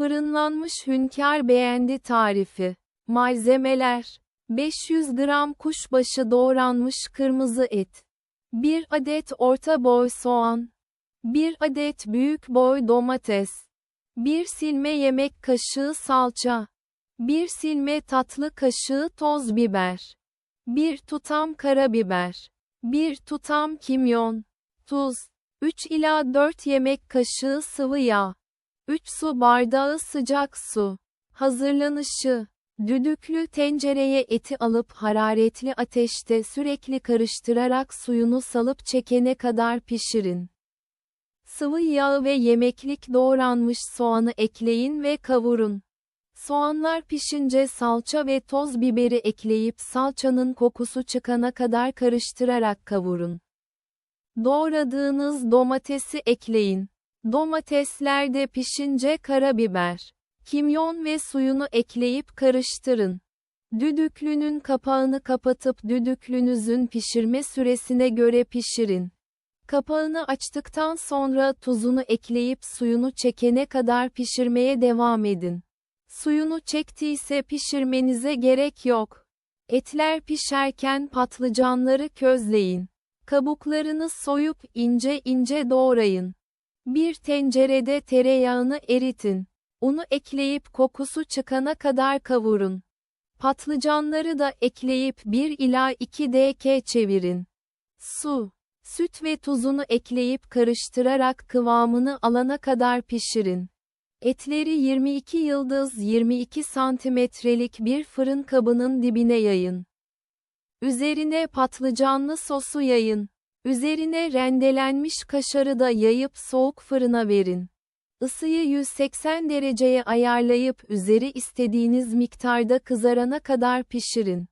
Fırınlanmış hünkâr beğendi tarifi. Malzemeler 500 gram kuşbaşı doğranmış kırmızı et. 1 adet orta boy soğan. 1 adet büyük boy domates. 1 silme yemek kaşığı salça. 1 silme tatlı kaşığı toz biber. 1 tutam karabiber. 1 tutam kimyon. Tuz. 3 ila 4 yemek kaşığı sıvı yağ. 3 su bardağı sıcak su. Hazırlanışı. Düdüklü tencereye eti alıp hararetli ateşte sürekli karıştırarak suyunu salıp çekene kadar pişirin. Sıvı yağı ve yemeklik doğranmış soğanı ekleyin ve kavurun. Soğanlar pişince salça ve toz biberi ekleyip salçanın kokusu çıkana kadar karıştırarak kavurun. Doğradığınız domatesi ekleyin. Domatesler de pişince karabiber, kimyon ve suyunu ekleyip karıştırın. Düdüklünün kapağını kapatıp düdüklünüzün pişirme süresine göre pişirin. Kapağını açtıktan sonra tuzunu ekleyip suyunu çekene kadar pişirmeye devam edin. Suyunu çektiyse pişirmenize gerek yok. Etler pişerken patlıcanları közleyin. Kabuklarını soyup ince ince doğrayın. Bir tencerede tereyağını eritin. Unu ekleyip kokusu çıkana kadar kavurun. Patlıcanları da ekleyip 1 ila 2 dk çevirin. Su, süt ve tuzunu ekleyip karıştırarak kıvamını alana kadar pişirin. Etleri 22 yıldız 22 santimetrelik bir fırın kabının dibine yayın. Üzerine patlıcanlı sosu yayın. Üzerine rendelenmiş kaşarı da yayıp soğuk fırına verin. Isıyı 180 dereceye ayarlayıp üzeri istediğiniz miktarda kızarana kadar pişirin.